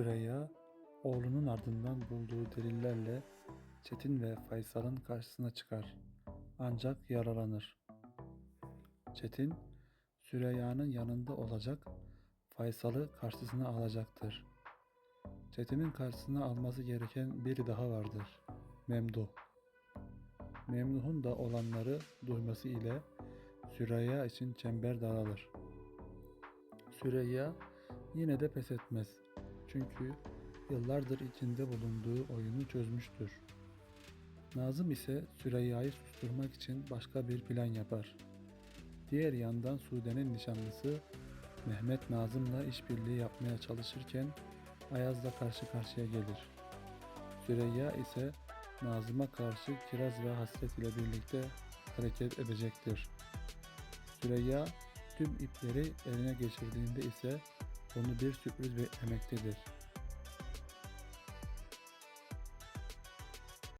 Süreyya, oğlunun ardından bulduğu delillerle Çetin ve Faysal'ın karşısına çıkar. Ancak yaralanır. Çetin, Süreyya'nın yanında olacak, Faysal'ı karşısına alacaktır. Çetin'in karşısına alması gereken biri daha vardır. Memduh. Memduh'un da olanları duyması ile Süreyya için çember daralır. Süreyya yine de pes etmez. Çünkü yıllardır içinde bulunduğu oyunu çözmüştür. Nazım ise Süreyya'yı susturmak için başka bir plan yapar. Diğer yandan Sude'nin nişanlısı Mehmet Nazım'la işbirliği yapmaya çalışırken Ayaz'la karşı karşıya gelir. Süreyya ise Nazım'a karşı kiraz ve hasret ile birlikte hareket edecektir. Süreyya tüm ipleri eline geçirdiğinde ise onu bir sürpriz beklemektedir.